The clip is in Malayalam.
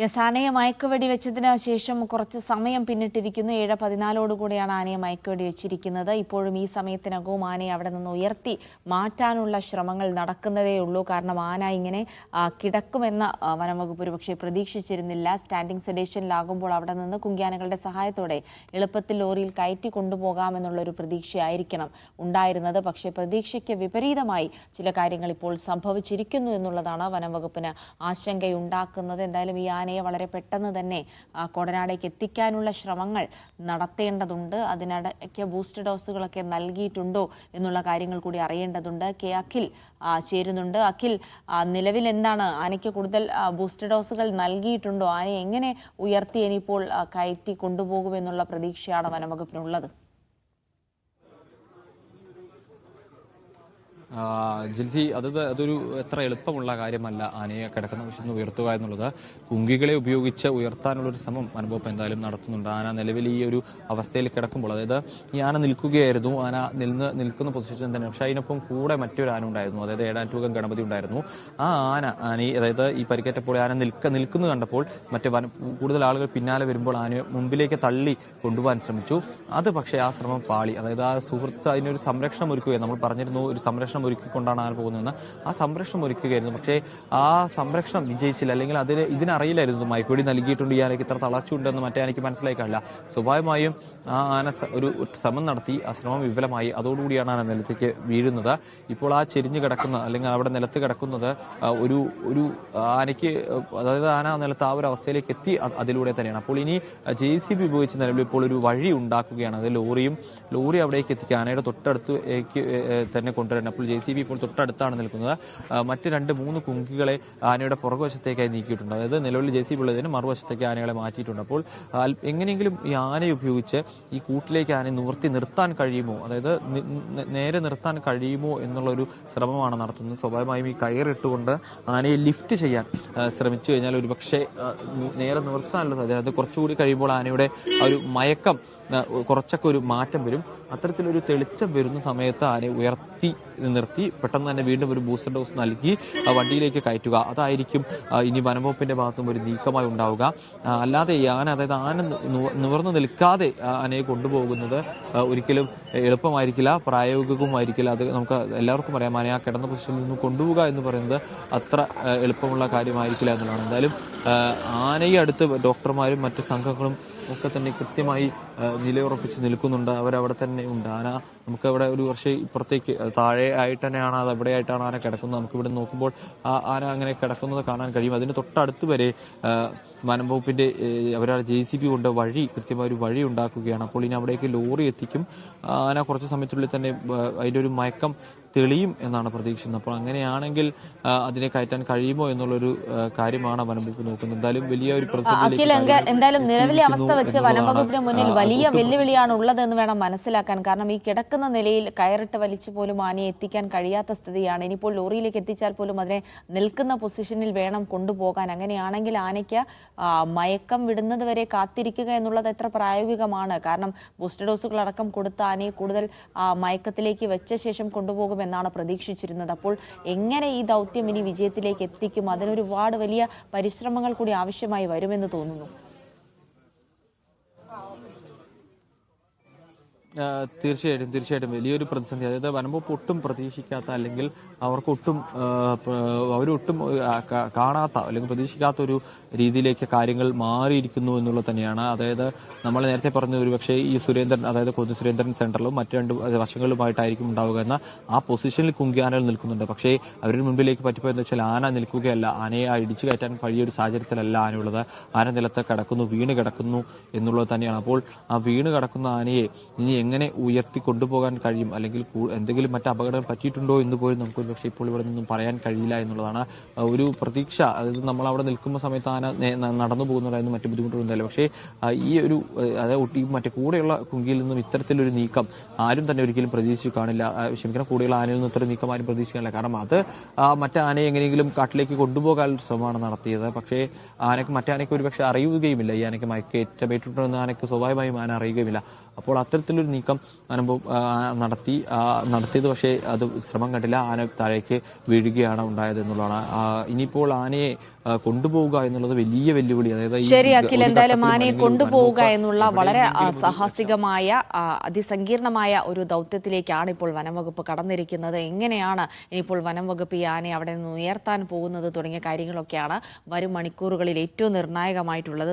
യെസ് ആനയെ മയക്കുവെടി വെച്ചതിന് ശേഷം കുറച്ച് സമയം പിന്നിട്ടിരിക്കുന്നു. ഏഴ് പതിനാലോടുകൂടിയാണ് ആനയെ മയക്കുവെടി വെച്ചിരിക്കുന്നത്. ഇപ്പോഴും ഈ സമയത്തിനകവും ആനയെ അവിടെ നിന്ന് ഉയർത്തി മാറ്റാനുള്ള ശ്രമങ്ങൾ നടക്കുന്നതേ ഉള്ളൂ. കാരണം ആന ഇങ്ങനെ കിടക്കുമെന്ന് വനംവകുപ്പ് ഒരുപക്ഷെ പ്രതീക്ഷിച്ചിരുന്നില്ല. സ്റ്റാൻഡിംഗ് സെഡേഷനിലാകുമ്പോൾ അവിടെ നിന്ന് കുങ്കിയാനകളുടെ സഹായത്തോടെ എളുപ്പത്തിൽ ലോറിയിൽ കയറ്റി കൊണ്ടുപോകാമെന്നുള്ള ഒരു പ്രതീക്ഷയായിരിക്കണം ഉണ്ടായിരുന്നത്. പക്ഷേ പ്രതീക്ഷയ്ക്ക് വിപരീതമായി ചില കാര്യങ്ങൾ ഇപ്പോൾ സംഭവിച്ചിരിക്കുന്നു എന്നുള്ളതാണ് വനംവകുപ്പിന് ആശങ്കയുണ്ടാക്കുന്നത്. എന്തായാലും ഈ ആനയെ വളരെ പെട്ടെന്ന് തന്നെ കൊടനാടേക്ക് എത്തിക്കാനുള്ള ശ്രമങ്ങൾ നടത്തേണ്ടതുണ്ട്. അതിനിടയ്ക്ക് ബൂസ്റ്റർ ഡോസുകളൊക്കെ നൽകിയിട്ടുണ്ടോ എന്നുള്ള കാര്യങ്ങൾ കൂടി അറിയേണ്ടതുണ്ട്. കെ അഖിൽ ചേരുന്നുണ്ട്. അഖിൽ നിലവിൽ എന്താണ്? ആനയ്ക്ക് കൂടുതൽ ബൂസ്റ്റ് ഡോസുകൾ നൽകിയിട്ടുണ്ടോ? ആനയെ എങ്ങനെ ഉയർത്തി ഇനിയിപ്പോൾ കയറ്റി കൊണ്ടുപോകുമെന്നുള്ള പ്രതീക്ഷയാണ് വനംവകുപ്പിനുള്ളത്. ജിൽസി അത് അതൊരു എത്ര എളുപ്പമുള്ള കാര്യമല്ല ആനയെ കിടക്കുന്ന വശത്ത് ഉയർത്തുക എന്നുള്ളത്. കുങ്കികളെ ഉപയോഗിച്ച് ഉയർത്താനുള്ള ഒരു ശ്രമം അനുഭവം എന്തായാലും നടത്തുന്നുണ്ട്. ആന നിലവിൽ ഈ ഒരു അവസ്ഥയിൽ കിടക്കുമ്പോൾ അതായത് ഈ ആന നിൽക്കുകയായിരുന്നു. ആന നിന്ന് നിൽക്കുന്ന പൊസിഷൻ തന്നെ. പക്ഷേ അതിനൊപ്പം കൂടെ മറ്റൊരു ആന ഉണ്ടായിരുന്നു. അതായത് ഏടാറ്റൂകം ഗണപതി ഉണ്ടായിരുന്നു. ആ ആന ആന അതായത് ഈ പരിക്കേറ്റപ്പോൾ ആന നിൽക്ക നിൽക്കുന്നു കണ്ടപ്പോൾ മറ്റേ വന കൂടുതൽ ആളുകൾ പിന്നാലെ വരുമ്പോൾ ആനയെ മുമ്പിലേക്ക് തള്ളി കൊണ്ടുപോകാൻ ശ്രമിച്ചു. അത് പക്ഷേ ആ ശ്രമം പാളി. അതായത് ആ സുഹൃത്ത് അതിനൊരു സംരക്ഷണം ഒരുക്കുകയാണ്. നമ്മൾ പറഞ്ഞിരുന്നു ഒരു സംരക്ഷണം ഒരുക്കിക്കൊണ്ടാണ് ആന പോകുന്നതെന്ന് ആ സംരക്ഷണം ഒരുക്കുകയായിരുന്നു. പക്ഷേ ആ സംരക്ഷണം വിജയിച്ചില്ല. അല്ലെങ്കിൽ അതിന് ഇതിനറിയില്ലായിരുന്നു മയക്കുവെടി നൽകിയിട്ടുണ്ട്. ഈ ആനയ്ക്ക് ഇത്ര തളർച്ചയുണ്ടെന്ന് മറ്റേ ആനയ്ക്ക് മനസ്സിലായി കാണില്ല സ്വാഭാവികമായും ആ ആന ഒരു ശ്രമം നടത്തി. ആ ശ്രമം വിഫലമായി. അതോടുകൂടിയാണ് ആന നിലത്തേക്ക് വീഴുന്നത്. ഇപ്പോൾ ആ ചെരിഞ്ഞു കിടക്കുന്ന അല്ലെങ്കിൽ അവിടെ നിലത്ത് കിടക്കുന്നത് ഒരു ഒരു ആനയ്ക്ക് അതായത് ആന നിലത്ത് ആ ഒരു അവസ്ഥയിലേക്ക് എത്തി അതിലൂടെ തന്നെയാണ്. അപ്പോൾ ഇനി ജെ സി ബി ഉപയോഗിച്ച് നിലവിൽ ഇപ്പോൾ ഒരു വഴി ഉണ്ടാക്കുകയാണ്. അത് ലോറിയും ലോറി അവിടേക്ക് എത്തിക്കുക ആനയുടെ തൊട്ടടുത്ത് തന്നെ കൊണ്ടുവരണം അപ്പോൾ ജെ സി ബി ഇപ്പോൾ തൊട്ടടുത്താണ് നിൽക്കുന്നത്. മറ്റ് രണ്ട് മൂന്ന് കുങ്കികളെ ആനയുടെ പുറകുവശത്തേക്കായി നീക്കിയിട്ടുണ്ട്. അതായത് നിലവിൽ ജെ സി ബി ഉള്ളതിന് മറുവശത്തേക്ക് ആനകളെ മാറ്റിയിട്ടുണ്ട്. അപ്പോൾ എങ്ങനെയെങ്കിലും ഈ ആനയെ ഉപയോഗിച്ച് ഈ കൂട്ടിലേക്ക് ആനയെ നിവർത്തി നിർത്താൻ കഴിയുമോ? അതായത് നേരെ നിർത്താൻ കഴിയുമോ എന്നുള്ള ഒരു ശ്രമമാണ് നടത്തുന്നത്. സ്വാഭാവികമായും ഈ കയറിട്ടുകൊണ്ട് ആനയെ ലിഫ്റ്റ് ചെയ്യാൻ ശ്രമിച്ചു കഴിഞ്ഞാൽ ഒരുപക്ഷെ പക്ഷേ നേരെ നിർത്താനുള്ള സാധ്യത. അത് കുറച്ചുകൂടി കഴിയുമ്പോൾ ആനയുടെ ഒരു മയക്കം കുറച്ചൊക്കെ ഒരു മാറ്റം വരും. അത്തരത്തിലൊരു തെളിച്ചം വരുന്ന സമയത്ത് ആനയെ ഉയർത്തി നിർത്തി പെട്ടെന്ന് തന്നെ വീണ്ടും ഒരു ബൂസ്റ്റർ ഡോസ് നൽകി വണ്ടിയിലേക്ക് കയറ്റുക. അതായിരിക്കും ഇനി വനംവകുപ്പിന്റെ ഭാഗത്തും ഒരു നീക്കമായി ഉണ്ടാവുക. അല്ലാതെ ആന അതായത് ആന നിവർന്നു നിൽക്കാതെ ആനയെ കൊണ്ടുപോകുന്നത് ഒരിക്കലും എളുപ്പമായിരിക്കില്ല പ്രായോഗികവുമായിരിക്കില്ല. അത് നമുക്ക് എല്ലാവർക്കും അറിയാം ആനയെ ആ കിടന്ന പൊസിഷനിൽ നിന്ന് കൊണ്ടുപോകുക എന്ന് പറയുന്നത് അത്ര എളുപ്പമുള്ള കാര്യമായിരിക്കില്ല എന്നുള്ളതാണ്. എന്തായാലും ആനയെ അടുത്ത് ഡോക്ടർമാരും മറ്റ് സംഘങ്ങളും ഒക്കെ തന്നെ കൃത്യമായി നിലയുറപ്പിച്ച് നിൽക്കുന്നുണ്ട്. അവരവിടെ തന്നെ ഉണ്ട്. ആന നമുക്ക് അവിടെ ഒരു കുറച്ച് ഇപ്പുറത്തേക്ക് താഴെ ആയിട്ട് തന്നെയാണ് അത് എവിടെയായിട്ടാണ് ആന കിടക്കുന്നത്. നമുക്ക് ഇവിടെ നോക്കുമ്പോൾ ആ ആന അങ്ങനെ കിടക്കുന്നത് കാണാൻ കഴിയും. അതിന് തൊട്ടടുത്ത് വരെ വനംവകുപ്പിന്റെ വനം വകുപ്പിന്റെ അവരാൾ ജെ സി ബി കൊണ്ട് വഴി കൃത്യമായ ഒരു വഴി ഉണ്ടാക്കുകയാണ്. അപ്പോൾ ഇനി അവിടേക്ക് ലോറി എത്തിക്കും. ആന കുറച്ച് സമയത്തിനുള്ളിൽ തന്നെ അതിന്റെ ഒരു മയക്കം തെളിയും എന്നാണ് പ്രതീക്ഷിക്കുന്നത്. അപ്പോൾ അങ്ങനെയാണെങ്കിൽ അതിനെ കയറ്റാൻ കഴിയുമോ എന്നുള്ളൊരു കാര്യമാണ് വനംവകുപ്പ് നോക്കുന്നത്. എന്തായാലും വലിയ ഒരു എന്തായാലും നിലവിലെ അവസ്ഥ വെച്ച് വനംവകുപ്പിന് മുന്നിൽ വലിയ വെല്ലുവിളിയാണ് ഉള്ളതെന്ന് വേണം മനസ്സിലാക്കാൻ. കാരണം ഈ കിടക്കുന്ന നിലയിൽ കയറിട്ട് വലിച്ചു പോലും ആനയെ എത്തിക്കാൻ കഴിയാത്ത സ്ഥിതിയാണ്. ഇനിയിപ്പോൾ ലോറിയിലേക്ക് എത്തിച്ചാൽ പോലും അതിനെ നിൽക്കുന്ന പൊസിഷനിൽ വേണം കൊണ്ടുപോകാൻ. അങ്ങനെയാണെങ്കിൽ ആനയ്ക്ക് മയക്കം വിടുന്നത് വരെ കാത്തിരിക്കുക എന്നുള്ളത് എത്ര പ്രായോഗികമാണ്. കാരണം ബൂസ്റ്റർ ഡോസുകൾ അടക്കം കൊടുത്ത ആനയെ കൂടുതൽ മയക്കത്തിലേക്ക് വെച്ച ശേഷം കൊണ്ടുപോകുമെന്നാണ് പ്രതീക്ഷിച്ചിരുന്നത്. അപ്പോൾ എങ്ങനെ ഈ ദൗത്യം ഇനി വിജയത്തിലേക്ക് എത്തിക്കും? അതിനൊരുപാട് വലിയ പരിശ്രമങ്ങൾ കൂടി ആവശ്യമായി വരുമെന്ന് തോന്നുന്നു. തീർച്ചയായിട്ടും തീർച്ചയായിട്ടും. വലിയൊരു പ്രതിസന്ധി. അതായത് വനംവകുപ്പ് ഒട്ടും പ്രതീക്ഷിക്കാത്ത അല്ലെങ്കിൽ അവർക്കൊട്ടും അവരൊട്ടും കാണാത്ത അല്ലെങ്കിൽ പ്രതീക്ഷിക്കാത്ത ഒരു രീതിയിലേക്ക് കാര്യങ്ങൾ മാറിയിരിക്കുന്നു എന്നുള്ളത് തന്നെയാണ്. അതായത് നമ്മൾ നേരത്തെ പറഞ്ഞ ഒരു പക്ഷേ ഈ സുരേന്ദ്രൻ അതായത് കൊതു സുരേന്ദ്രൻ സെന്ററിലും മറ്റു രണ്ട് വശങ്ങളിലുമായിട്ടായിരിക്കും ഉണ്ടാവുക എന്ന ആ പൊസിഷനിൽ കുങ്കിയാനകൾ നിൽക്കുന്നുണ്ട്. പക്ഷേ അവരുടെ മുമ്പിലേക്ക് പറ്റിപ്പോയെന്ന് വെച്ചാൽ ആന നിൽക്കുകയല്ല. ആനയെ ആ ഇടിച്ചു കയറ്റാൻ കഴിയ ഒരു സാഹചര്യത്തിലല്ല ആനയുള്ളത്. ആന നിലത്ത് കിടക്കുന്നു വീണ് കിടക്കുന്നു എന്നുള്ളത് തന്നെയാണ്. അപ്പോൾ ആ വീണ് കിടക്കുന്ന ആനയെ ഇനി എങ്ങനെ ഉയർത്തി കൊണ്ടുപോകാൻ കഴിയും? അല്ലെങ്കിൽ എന്തെങ്കിലും മറ്റ് അപകടങ്ങൾ പറ്റിയിട്ടുണ്ടോ എന്ന് പോലും നമുക്ക് പക്ഷേ ഇപ്പോൾ ഇവിടെ നിന്നും പറയാൻ കഴിയില്ല എന്നുള്ളതാണ് ഒരു പ്രതീക്ഷ. അതായത് നമ്മൾ അവിടെ നിൽക്കുന്ന സമയത്ത് ആന നടന്നു പോകുന്നതായിരുന്നു മറ്റു ബുദ്ധിമുട്ടൊന്നുമില്ല പക്ഷേ ഈ ഒരു അതായത് ഈ മറ്റേ കൂടെയുള്ള കുങ്കിയിൽ നിന്നും ഇത്തരത്തിലൊരു നീക്കം ആരും തന്നെ ഒരിക്കലും പ്രതീക്ഷിച്ചു കാണില്ല. ക്ഷമിക്കണം കൂടെയുള്ള ആനയിൽ നിന്നും ഇത്ര നീക്കം ആരും പ്രതീക്ഷിക്കാനില്ല കാരണം അത് മറ്റേ ആനയെ എങ്ങനെയെങ്കിലും കാട്ടിലേക്ക് കൊണ്ടുപോകാൻ ശ്രമമാണ് നടത്തിയത്. പക്ഷേ ആനയ്ക്ക് മറ്റേ ആനയ്ക്ക് ഒരുപക്ഷെ അറിയുകയുമില്ല. ഈ ആനയ്ക്ക് മയക്കേറ്റമേറ്റിട്ടുണ്ടെന്ന് ആനയ്ക്ക് സ്വാഭാവികമായും ആന അറിയുകയുമില്ല. അപ്പോൾ അത്തരത്തിലൊരു നീക്കം അനുഭവം നടത്തി നടത്തിയത് പക്ഷേ അത് ശ്രമം കണ്ടില്ല. ആന താഴേക്ക് വീഴുകയാണ് ഉണ്ടായത് എന്നുള്ളതാണ്. ഇനിയിപ്പോൾ ആനയെ കൊണ്ടുപോവുക എന്നുള്ളത് വലിയ വെല്ലുവിളി. അതായത് ശരി അഖിൽ എന്തായാലും ആനയെ കൊണ്ടുപോവുക എന്നുള്ള വളരെ സാഹസികമായ അതിസങ്കീർണമായ ഒരു ദൗത്യത്തിലേക്കാണ് ഇപ്പോൾ വനംവകുപ്പ് കടന്നിരിക്കുന്നത്. എങ്ങനെയാണ് ഇനിയിപ്പോൾ വനംവകുപ്പ് ഈ ആനയെ അവിടെ നിന്ന് ഉയർത്താൻ പോകുന്നത് തുടങ്ങിയ കാര്യങ്ങളൊക്കെയാണ് വരും മണിക്കൂറുകളിൽ ഏറ്റവും നിർണായകമായിട്ടുള്ളത്.